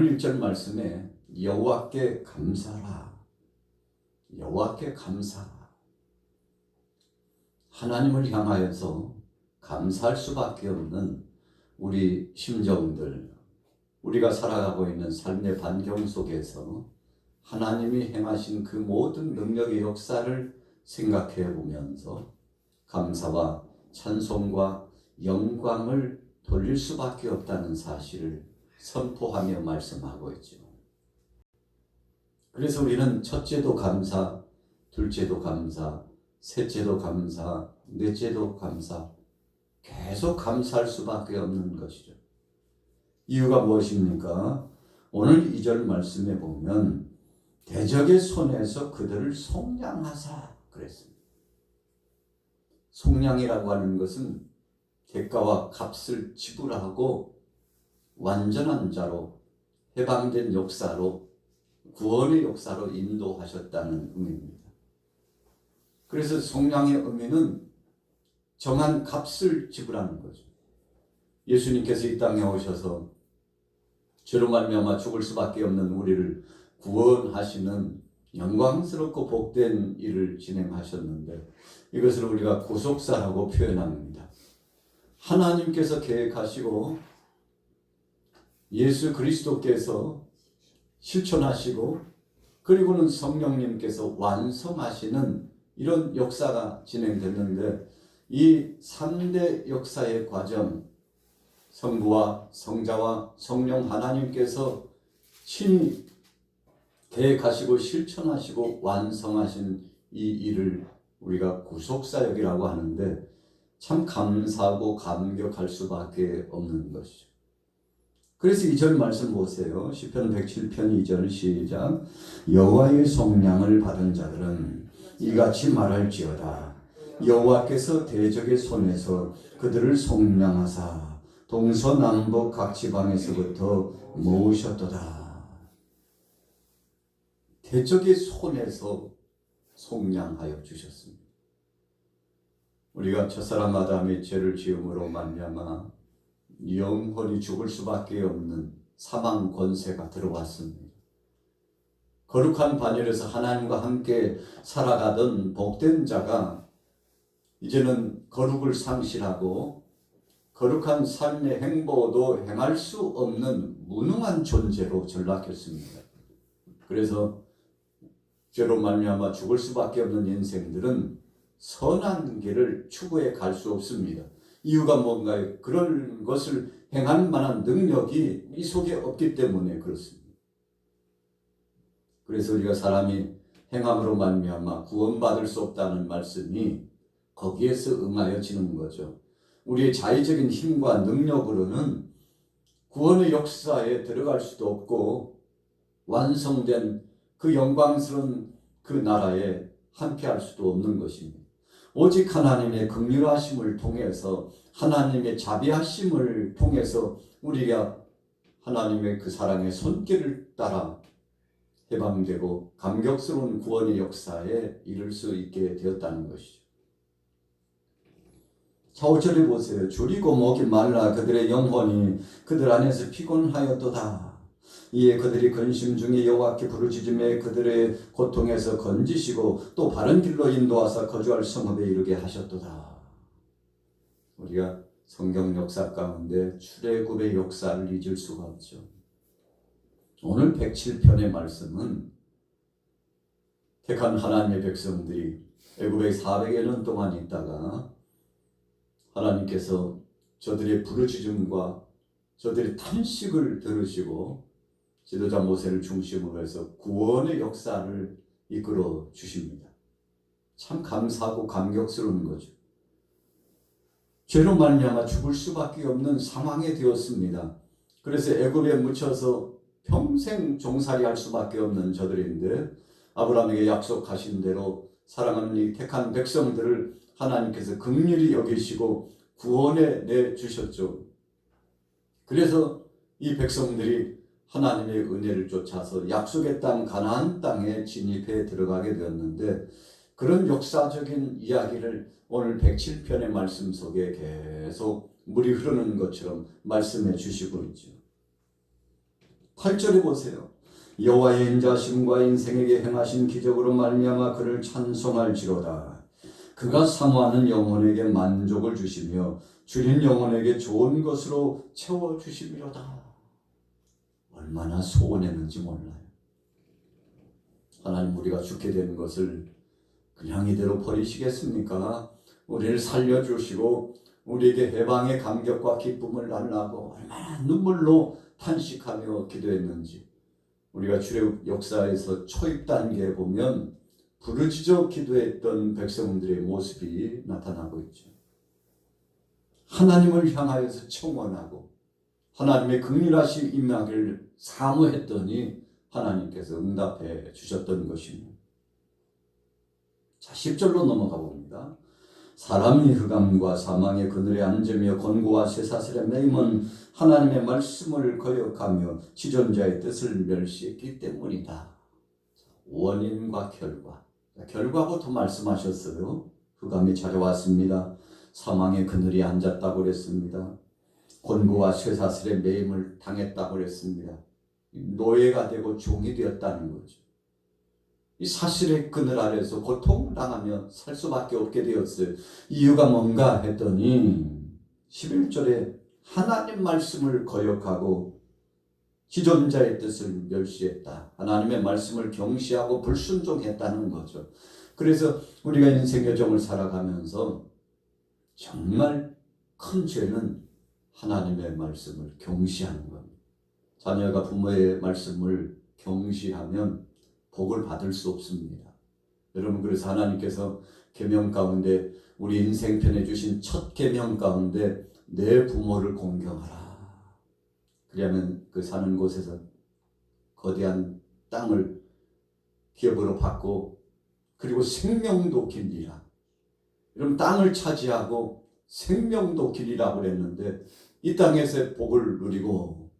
오늘 1절 말씀에 여호와께 감사라. 여호와께 감사라. 하나님을 향하여서 감사할 수밖에 없는 우리 심정들, 우리가 살아가고 있는 삶의 반경 속에서 하나님이 행하신 그 모든 능력의 역사를 생각해 보면서 감사와 찬송과 영광을 돌릴 수밖에 없다는 사실을 선포하며 말씀하고 있죠. 그래서 우리는 첫째도 감사, 둘째도 감사, 셋째도 감사, 넷째도 감사, 계속 감사할 수밖에 없는 것이죠. 이유가 무엇입니까? 오늘 이절 말씀에 보면 대적의 손에서 그들을 속량하사 그랬습니다. 속량이라고 하는 것은 대가와 값을 지불하고 완전한 자로 해방된 역사로 구원의 역사로 인도하셨다는 의미입니다. 그래서 속량의 의미는 정한 값을 지불하는 거죠. 예수님께서 이 땅에 오셔서 죄로 말미암아 죽을 수밖에 없는 우리를 구원하시는 영광스럽고 복된 일을 진행하셨는데 이것을 우리가 구속사라고 표현합니다. 하나님께서 계획하시고 예수 그리스도께서 실천하시고 그리고는 성령님께서 완성하시는 이런 역사가 진행됐는데 이 3대 역사의 과정 성부와 성자와 성령 하나님께서 친히 계획하시고 실천하시고 완성하신 이 일을 우리가 구속사역이라고 하는데 참 감사하고 감격할 수밖에 없는 것이죠. 그래서 이절 말씀 보세요. 시편 107편 2절 시작. 여호와의 속량을 받은 자들은 이같이 말할지어다. 여호와께서 대적의 손에서 그들을 속량하사 동서남북 각 지방에서부터 모으셨도다. 대적의 손에서 속량하여 주셨습니다. 우리가 첫사람 아담의 죄를 지음으로 말미암아 영혼이 죽을 수밖에 없는 사망 권세가 들어왔습니다. 거룩한 반열에서 하나님과 함께 살아가던 복된 자가 이제는 거룩을 상실하고 거룩한 삶의 행보도 행할 수 없는 무능한 존재로 전락했습니다. 그래서 죄로 말미암아 죽을 수밖에 없는 인생들은 선한 길을 추구해 갈 수 없습니다. 이유가 뭔가요? 그런 것을 행할 만한 능력이 이 속에 없기 때문에 그렇습니다. 그래서 우리가 사람이 행함으로 말미암아 구원받을 수 없다는 말씀이 거기에서 응하여지는 거죠. 우리의 자의적인 힘과 능력으로는 구원의 역사에 들어갈 수도 없고 완성된 그 영광스러운 그 나라에 함께할 수도 없는 것입니다. 오직 하나님의 긍휼하심을 통해서 하나님의 자비하심을 통해서 우리가 하나님의 그 사랑의 손길을 따라 해방되고 감격스러운 구원의 역사에 이를 수 있게 되었다는 것이죠. 자, 5절에 보세요. 줄이고 목이 말라 그들의 영혼이 그들 안에서 피곤하였도다. 이에 그들이 근심 중에 여호와께 부르짖음에 그들의 고통에서 건지시고 또 바른 길로 인도하사 거주할 성읍에 이르게 하셨도다. 우리가 성경 역사 가운데 출애굽의 역사를 잊을 수가 없죠. 오늘 107편의 말씀은 택한 하나님의 백성들이 애굽에 400여 년 동안 있다가 하나님께서 저들의 부르짖음과 저들의 탄식을 들으시고 지도자 모세를 중심으로 해서 구원의 역사를 이끌어 주십니다. 참 감사하고 감격스러운 거죠. 죄로 말미암아 죽을 수밖에 없는 상황에 되었습니다. 그래서 애굽에 묻혀서 평생 종살이할 수밖에 없는 저들인데 아브라함에게 약속하신 대로 사랑하는 이 택한 백성들을 하나님께서 긍휼히 여기시고 구원해 내 주셨죠. 그래서 이 백성들이 하나님의 은혜를 쫓아서 약속의 땅 가나안 땅에 진입해 들어가게 되었는데 그런 역사적인 이야기를 오늘 107편의 말씀 속에 계속 물이 흐르는 것처럼 말씀해 주시고 있죠. 8절에 보세요. 여호와의 인자심과 인생에게 행하신 기적으로 말미암아 그를 찬송할지로다. 그가 사모하는 영혼에게 만족을 주시며 줄인 영혼에게 좋은 것으로 채워 주심이로다. 얼마나 소원했는지 몰라요. 하나님 우리가 죽게 되는 것을 그냥 이대로 버리시겠습니까? 우리를 살려주시고 우리에게 해방의 감격과 기쁨을 달라고 얼마나 눈물로 탄식하며 기도했는지 우리가 출애굽 역사에서 초입 단계에 보면 부르짖어 기도했던 백성들의 모습이 나타나고 있죠. 하나님을 향하여서 청원하고 하나님의 극률하신 임하기를 사모했더니 하나님께서 응답해 주셨던 것입니다. 자, 10절로 넘어가 봅니다. 사람이 흑암과 사망의 그늘에 앉으며 권고와 쇠사슬에 매임은 하나님의 말씀을 거역하며 지존자의 뜻을 멸시했기 때문이다. 원인과 결과. 결과부터 말씀하셨어요. 흑암이 찾아왔습니다. 사망의 그늘이 앉았다고 그랬습니다. 권고와 쇠사슬에 매임을 당했다고 그랬습니다. 노예가 되고 종이 되었다는 거죠. 이 사실의 그늘 아래서 고통당하며 살 수밖에 없게 되었어요. 이유가 뭔가 했더니 11절에 하나님 말씀을 거역하고 지존자의 뜻을 멸시했다. 하나님의 말씀을 경시하고 불순종했다는 거죠. 그래서 우리가 인생 여정을 살아가면서 정말 큰 죄는 하나님의 말씀을 경시하는 겁니다. 자녀가 부모의 말씀을 경시하면 복을 받을 수 없습니다. 여러분 그래서 하나님께서 계명 가운데 우리 인생편에 주신 첫 계명 가운데 내 부모를 공경하라. 그러면 그 사는 곳에서 거대한 땅을 기업으로 받고 그리고 생명도 길리라. 여러분 땅을 차지하고 생명도 길이라고 그랬는데 이 땅에서 복을 누리고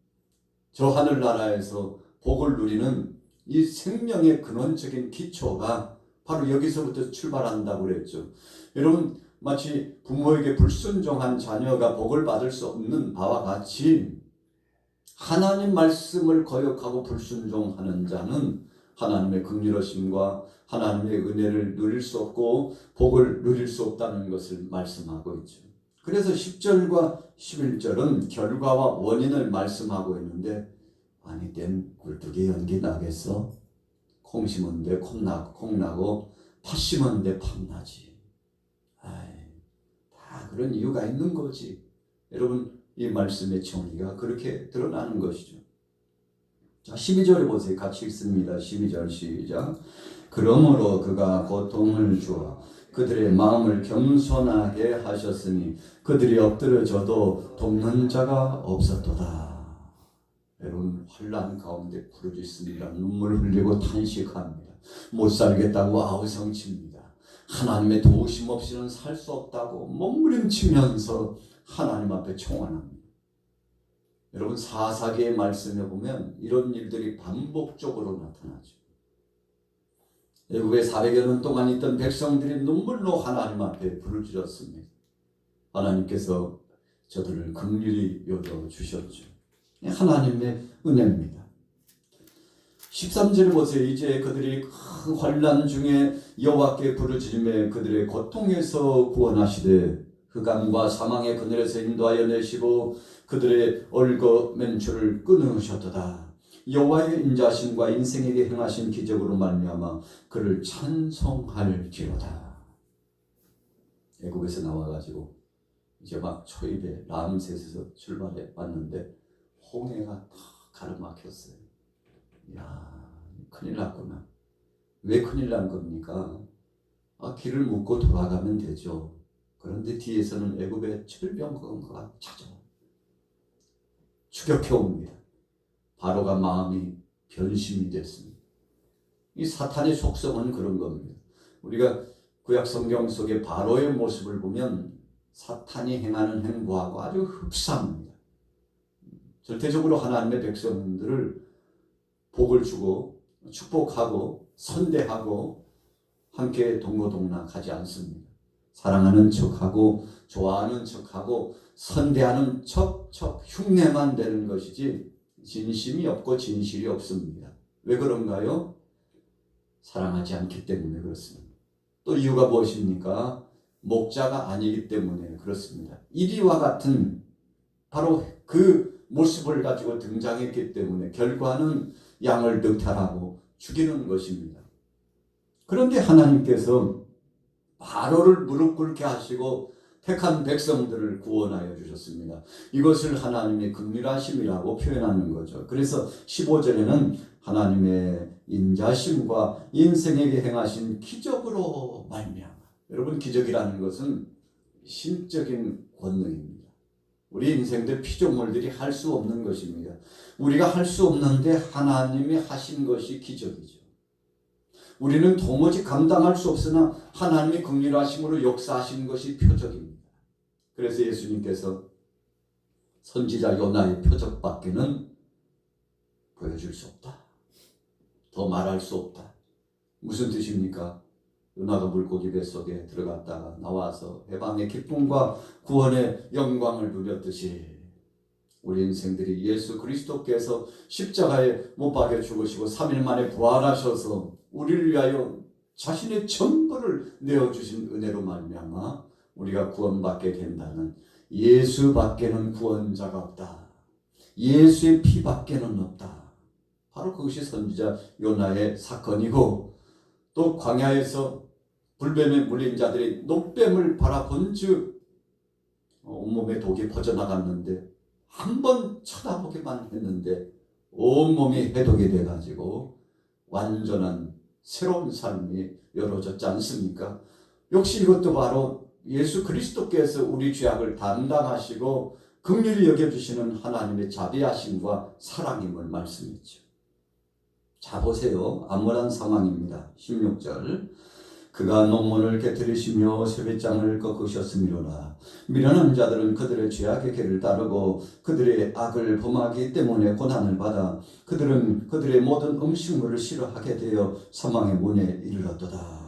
저 하늘나라에서 복을 누리는 이 생명의 근원적인 기초가 바로 여기서부터 출발한다고 그랬죠. 여러분 마치 부모에게 불순종한 자녀가 복을 받을 수 없는 바와 같이 하나님 말씀을 거역하고 불순종하는 자는 하나님의 긍휼하심과 하나님의 은혜를 누릴 수 없고 복을 누릴 수 없다는 것을 말씀하고 있죠. 그래서 10절과 11절은 결과와 원인을 말씀하고 있는데 아니 땐 굴뚝에 연기 나겠어? 콩 심은데 콩 나고 콩 나고 팥 심은데 팥 나지. 아이, 다 그런 이유가 있는 거지. 여러분 이 말씀의 정의가 그렇게 드러나는 것이죠. 자, 12절에 보세요. 같이 읽습니다. 12절 시작. 그러므로 그가 고통을 주어 그들의 마음을 겸손하게 하셨으니 그들이 엎드려져도 돕는 자가 없었도다. 여러분 환란 가운데 부르짖습니다. 눈물 흘리고 탄식합니다. 못 살겠다고 아우성칩니다. 하나님의 도우심 없이는 살 수 없다고 몸부림치면서 하나님 앞에 청원합니다. 여러분 사사기의 말씀에 보면 이런 일들이 반복적으로 나타나죠. 애국에 400여 년 동안 있던 백성들이 눈물로 하나님 앞에 부르짖었습니다. 하나님께서 저들을 긍휼히 여겨 주셨죠. 하나님의 은혜입니다. 13절을 보세요. 이제 그들이 큰 환란 중에 여호와께 부르짖음에 그들의 고통에서 구원하시되 흑암과 사망의 그늘에서 인도하여 내시고 그들의 얼거 맨줄을 끊으셨도다. 여호와의 인자심과 인생에게 행하신 기적으로 말미암아 그를 찬송할지로다. 애국에서 나와가지고 이제 막 초입에 람셋에서 출발해 왔는데 홍해가 다 가로막혔어요. 야 큰일 났구나. 왜 큰일 난 겁니까? 아, 길을 묻고 돌아가면 되죠. 그런데 뒤에서는 애굽의 철병거가 찾아와 추격해 옵니다. 바로가 마음이 변심이 됐습니다. 이 사탄의 속성은 그런 겁니다. 우리가 구약 성경 속의 바로의 모습을 보면 사탄이 행하는 행보하고 아주 흡사합니다. 절대적으로 하나님의 백성들을 복을 주고 축복하고 선대하고 함께 동고동락하지 않습니다. 사랑하는 척하고 좋아하는 척하고 선대하는 척척 흉내만 내는 것이지 진심이 없고 진실이 없습니다. 왜 그런가요? 사랑하지 않기 때문에 그렇습니다. 또 이유가 무엇입니까? 목자가 아니기 때문에 그렇습니다. 이리와 같은 바로 그 모습을 가지고 등장했기 때문에 결과는 양을 늑탈하고 죽이는 것입니다. 그런데 하나님께서 바로를 무릎 꿇게 하시고 택한 백성들을 구원하여 주셨습니다. 이것을 하나님의 극률하심이라고 표현하는 거죠. 그래서 15절에는 하나님의 인자심과 인생에게 행하신 기적으로 말미암아. 여러분 기적이라는 것은 신적인 권능입니다. 우리 인생들 피조물들이 할 수 없는 것입니다. 우리가 할 수 없는데 하나님이 하신 것이 기적이죠. 우리는 도무지 감당할 수 없으나 하나님이 긍휼하심으로 역사하신 것이 표적입니다. 그래서 예수님께서 선지자 요나의 표적밖에는 보여줄 수 없다. 더 말할 수 없다. 무슨 뜻입니까? 요나가 물고기 뱃속에 들어갔다가 나와서 해방의 기쁨과 구원의 영광을 누렸듯이 우리 인생들이 예수 그리스도께서 십자가에 못 박여 죽으시고 3일 만에 부활하셔서 우리를 위하여 자신의 전부를 내어 주신 은혜로 말미암아 우리가 구원받게 된다는 예수밖에는 구원자가 없다. 예수의 피밖에는 없다. 바로 그것이 선지자 요나의 사건이고 또 광야에서 불뱀에 물린 자들이 녹뱀을 바라본 즉 온몸에 독이 퍼져나갔는데 한 번 쳐다보기만 했는데 온몸이 해독이 돼가지고 완전한 새로운 삶이 열어졌지 않습니까? 역시 이것도 바로 예수 그리스도께서 우리 죄악을 담당하시고 긍휼히 여겨주시는 하나님의 자비하심과 사랑임을 말씀이죠. 자 보세요. 암울한 상황입니다. 16절 그가 논문을 깨뜨리시며 세뱃장을 꺾으셨음이로라. 미련한 자들은 그들의 죄악의 길을 따르고 그들의 악을 범하기 때문에 고난을 받아 그들은 그들의 모든 음식물을 싫어하게 되어 사망의 문에 이르렀도다.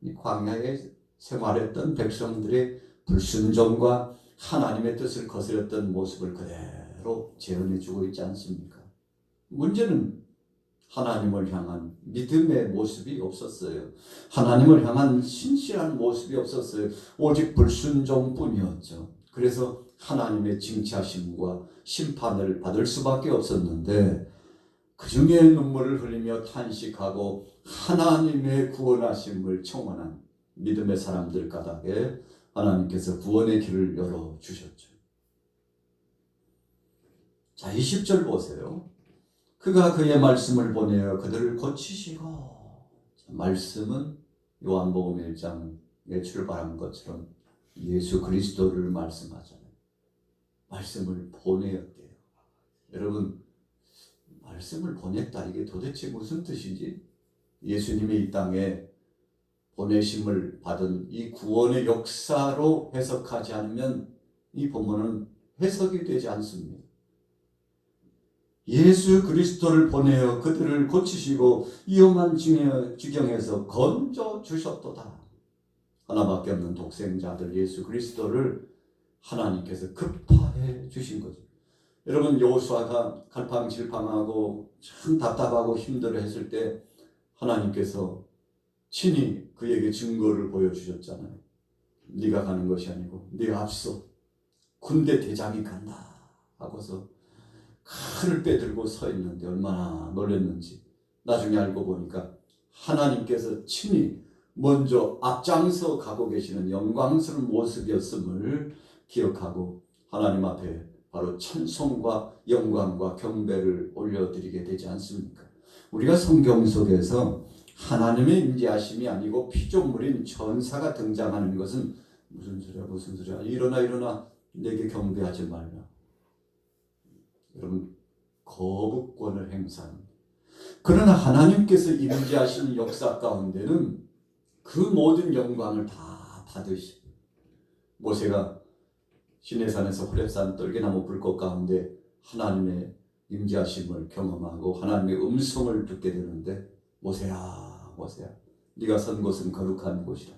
이 광야에 생활했던 백성들의 불순종과 하나님의 뜻을 거스렸던 모습을 그대로 재현해주고 있지 않습니까? 문제는 하나님을 향한 믿음의 모습이 없었어요. 하나님을 향한 신실한 모습이 없었어요. 오직 불순종뿐이었죠. 그래서 하나님의 징차심과 심판을 받을 수밖에 없었는데 그 중에 눈물을 흘리며 탄식하고 하나님의 구원하심을 청원한 믿음의 사람들 가닥에 하나님께서 구원의 길을 열어 주셨죠. 자, 20절 보세요. 그가 그의 말씀을 보내어 그들을 고치시고 말씀은 요한복음 1장에 출발한 것처럼 예수 그리스도를 말씀하잖아요. 말씀을 보내었대요. 여러분 말씀을 보냈다 이게 도대체 무슨 뜻이지? 예수님이 이 땅에 보내심을 받은 이 구원의 역사로 해석하지 않으면 이 본문은 해석이 되지 않습니다. 예수 그리스도를 보내어 그들을 고치시고 위험한 지경에서 건져 주셨도다. 하나밖에 없는 독생자들 예수 그리스도를 하나님께서 급파해 주신 거죠. 여러분 여호수아가 갈팡질팡하고 참 답답하고 힘들어했을 때 하나님께서 친히 그에게 증거를 보여주셨잖아요. 네가 가는 것이 아니고 네 앞서 군대 대장이 간다 하고서 칼을 빼들고 서 있는데 얼마나 놀랐는지 나중에 알고 보니까 하나님께서 친히 먼저 앞장서 가고 계시는 영광스러운 모습이었음을 기억하고 하나님 앞에 바로 찬송과 영광과 경배를 올려드리게 되지 않습니까? 우리가 성경 속에서 하나님의 임재하심이 아니고 피조물인 전사가 등장하는 것은 무슨 소리야 무슨 소리야 일어나 일어나 내게 경배하지 말라 여러분 거부권을 행사합니다. 그러나 하나님께서 임재하시는 역사 가운데는 그 모든 영광을 다 받으시. 모세가 시내산에서 호렙산 떨기나무 불꽃 가운데 하나님의 임재하심을 경험하고 하나님의 음성을 듣게 되는데 모세야 모세야 네가 선 곳은 거룩한 곳이라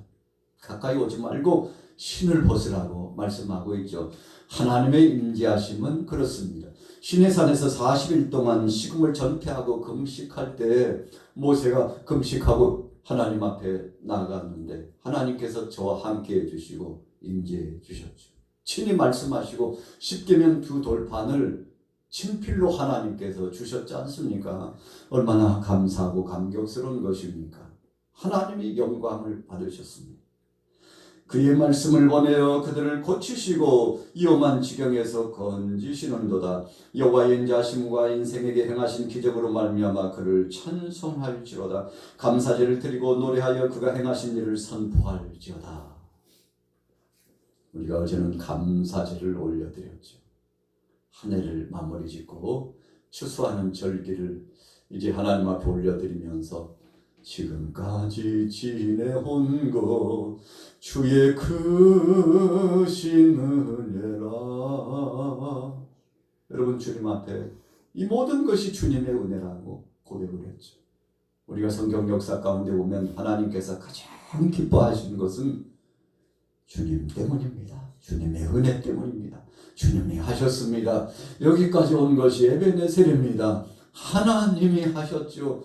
가까이 오지 말고 신을 벗으라고 말씀하고 있죠. 하나님의 임재하심은 그렇습니다. 신의 산에서 40일 동안 식음을 전폐하고 금식할 때 모세가 금식하고 하나님 앞에 나갔는데 하나님께서 저와 함께 해주시고 임재해 주셨죠. 친히 말씀하시고 십계명 두 돌판을 친필로 하나님께서 주셨지 않습니까? 얼마나 감사하고 감격스러운 것입니까? 하나님이 영광을 받으셨습니다. 그의 말씀을 보내어 그들을 고치시고 위험한 지경에서 건지시는도다. 여호와의 인자심과 인생에게 행하신 기적으로 말미암아 그를 찬송할지로다. 감사제를 드리고 노래하여 그가 행하신 일을 선포할지어다. 우리가 어제는 감사제를 올려드렸죠. 한 해를 마무리 짓고 추수하는 절기를 이제 하나님 앞에 올려드리면서 지금까지 지내온 것 주의 크신 은혜라 여러분 주님 앞에 이 모든 것이 주님의 은혜라고 고백을 했죠. 우리가 성경 역사 가운데 보면 하나님께서 가장 기뻐하시는 것은 주님 때문입니다. 주님의 은혜 때문입니다. 주님이 하셨습니다. 여기까지 온 것이 에베네셀입니다. 하나님이 하셨죠.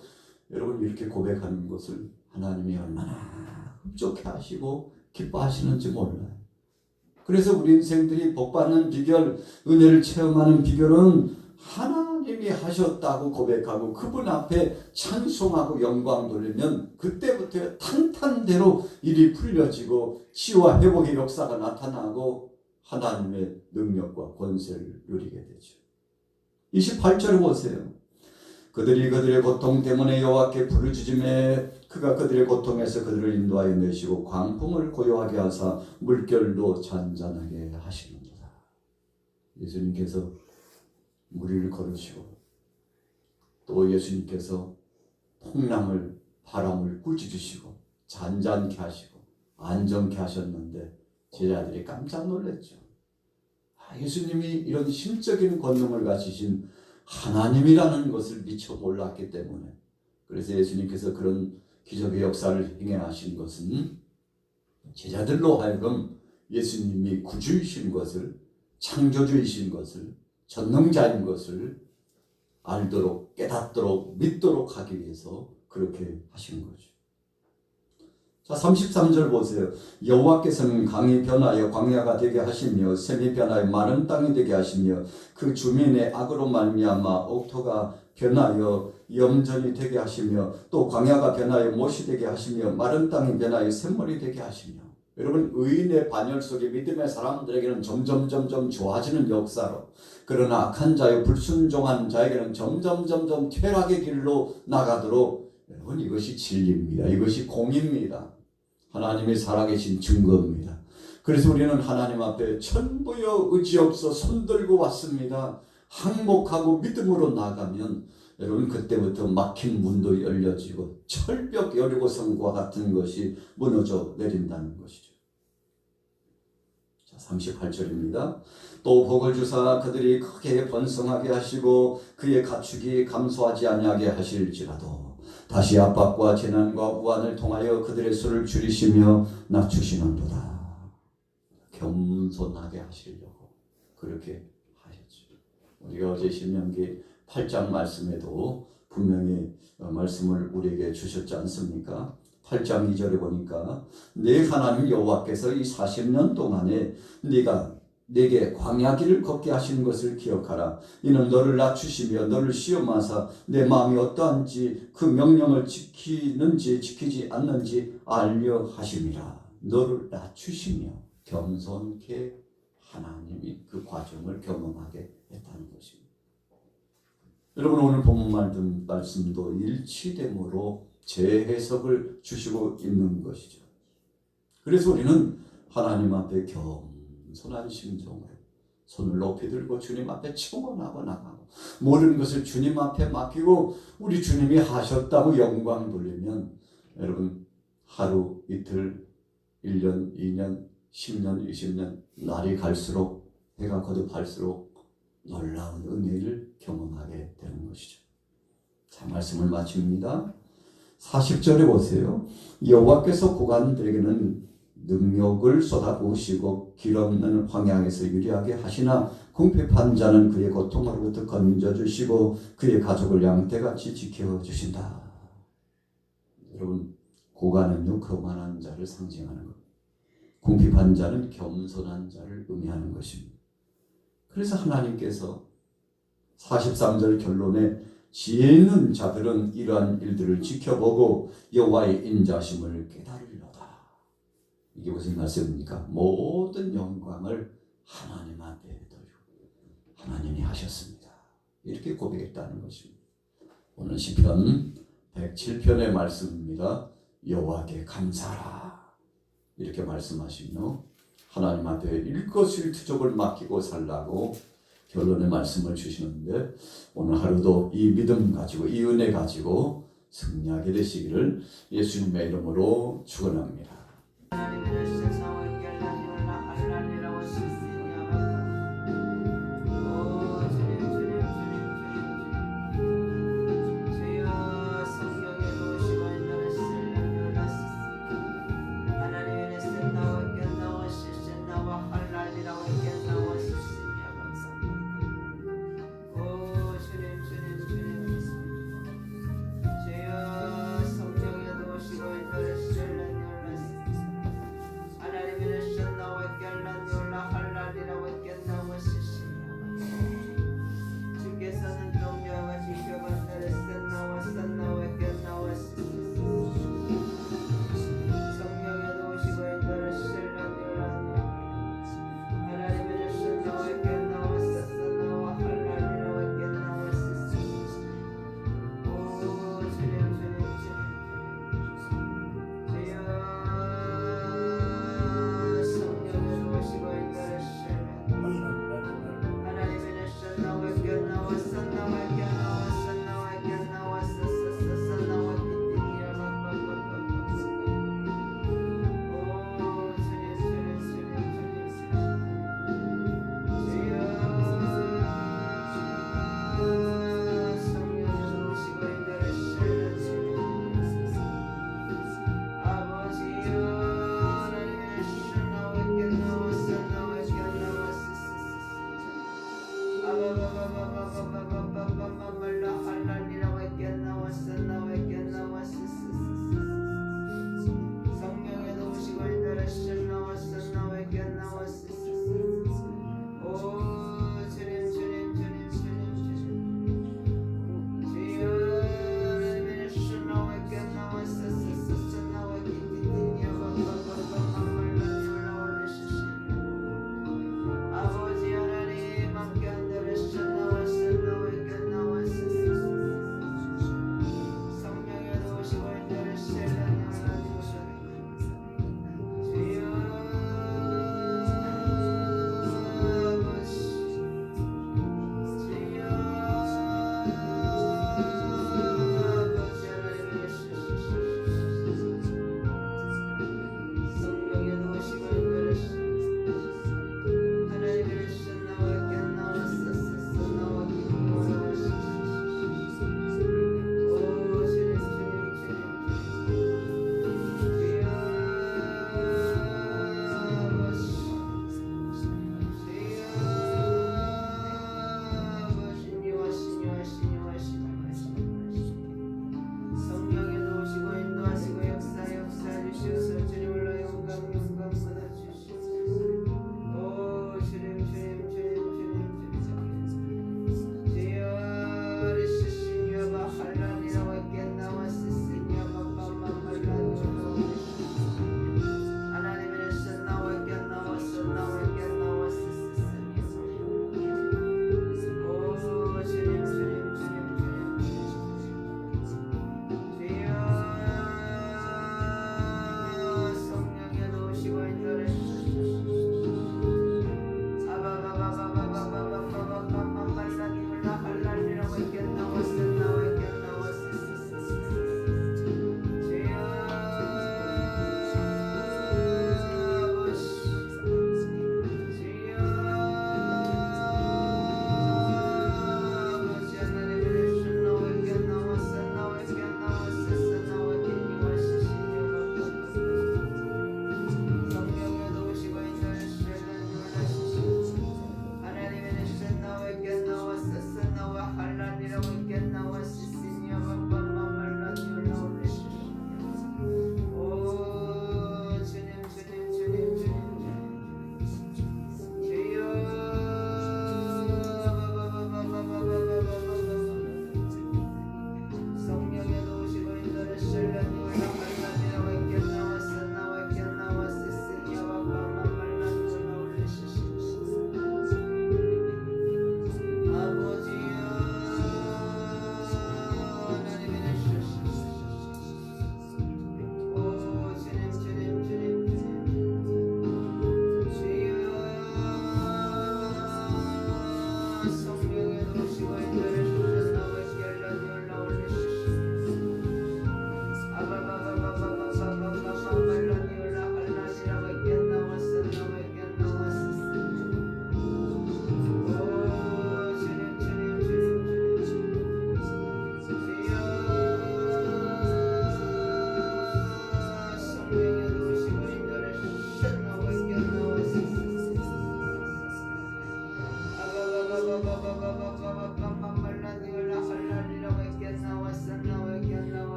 여러분 이렇게 고백하는 것을 하나님이 얼마나 흡족해 하시고 기뻐하시는지 몰라요. 그래서 우리 인생들이 복받는 비결, 은혜를 체험하는 비결은 하나님이 하셨다고 고백하고 그분 앞에 찬송하고 영광 돌리면 그때부터 탄탄대로 일이 풀려지고 치유와 회복의 역사가 나타나고 하나님의 능력과 권세를 누리게 되죠. 28절 보세요. 그들이 그들의 고통 때문에 여호와께 부르짖음에 그가 그들의 고통에서 그들을 인도하여 내시고 광풍을 고요하게 하사 물결도 잔잔하게 하시는도다. 예수님께서 무리를 걸으시고 또 예수님께서 풍랑을 바람을 꾸짖으시고 잔잔케 하시고 안정케 하셨는데 제자들이 깜짝 놀랐죠. 아, 예수님이 이런 심적인 권능을 가지신 하나님이라는 것을 미처 몰랐기 때문에 그래서 예수님께서 그런 기적의 역사를 행하신 것은 제자들로 하여금 예수님이 구주이신 것을 창조주이신 것을 전능자인 것을 알도록 깨닫도록 믿도록 하기 위해서 그렇게 하신 거죠. 자, 33절 보세요. 여호와께서는 강이 변하여 광야가 되게 하시며 샘이 변하여 마른 땅이 되게 하시며 그 주민의 악으로 말미암아 옥토가 변하여 염전이 되게 하시며 또 광야가 변하여 못이 되게 하시며 마른 땅이 변하여 샘물이 되게 하시며 여러분 의인의 반열 속에 믿음의 사람들에게는 점점 점점 좋아지는 역사로 그러나 악한 자요 불순종한 자에게는 점점 점점 퇴락의 길로 나가도록 여러분 이것이 진리입니다. 이것이 공입니다. 하나님이 살아계신 증거입니다. 그래서 우리는 하나님 앞에 천부여 의지 없어 손들고 왔습니다. 항복하고 믿음으로 나가면 여러분 그때부터 막힌 문도 열려지고 철벽 여리고성과 같은 것이 무너져 내린다는 것이죠. 자, 38절입니다. 또 복을 주사 그들이 크게 번성하게 하시고 그의 가축이 감소하지 아니하게 하실지라도 다시 압박과 재난과 우환을 통하여 그들의 수를 줄이시며 낮추시는도다. 겸손하게 하시려고 그렇게 하셨죠. 우리가 어제 신명기 8장 말씀에도 분명히 어, 말씀을 우리에게 주셨지 않습니까? 8장 2절에 보니까 내 하나님 여호와께서 이 40년 동안에 네가 내게 광야 길을 걷게 하시는 것을 기억하라. 이는 너를 낮추시며 너를 시험하사 내 마음이 어떠한지 그 명령을 지키는지 지키지 않는지 알려 하심이라. 너를 낮추시며 겸손케 하나님이 그 과정을 경험하게 했다는 것입니다. 여러분 오늘 본문 말씀 말씀도 일치됨으로 재해석을 주시고 있는 것이죠. 그래서 우리는 하나님 앞에 겸 손한 심정으로 손을 높이 들고 주님 앞에 청원하고 나가고 모든 것을 주님 앞에 맡기고 우리 주님이 하셨다고 영광 돌리면 여러분 하루 이틀 1년 2년 10년 20년 날이 갈수록 해가 거듭할수록 놀라운 은혜를 경험하게 되는 것이죠. 자, 말씀을 마칩니다. 40절에 보세요. 여호와께서 고관들에게는 능력을 쏟아부으시고 길 없는 황양에서 유리하게 하시나 궁핍한 자는 그의 고통으로부터 건져주시고 그의 가족을 양떼같이 지켜주신다. 여러분 고관은요 교만한 자를 상징하는 것. 궁핍한 자는 겸손한 자를 의미하는 것입니다. 그래서 하나님께서 43절 결론에 지혜 있는 자들은 이러한 일들을 지켜보고 여호와의 인자심을 깨달으리로다. 이게 무슨 말씀입니까? 모든 영광을 하나님한테 돌리고 하나님이 하셨습니다. 이렇게 고백했다는 것입니다. 오늘 시편 107편의 말씀입니다. 여호와께 감사하라. 이렇게 말씀하시며 하나님한테 일거수일투족을 맡기고 살라고 결론의 말씀을 주시는데 오늘 하루도 이 믿음 가지고 이 은혜 가지고 승리하게 되시기를 예수님의 이름으로 축원합니다. 하나님 그 세상의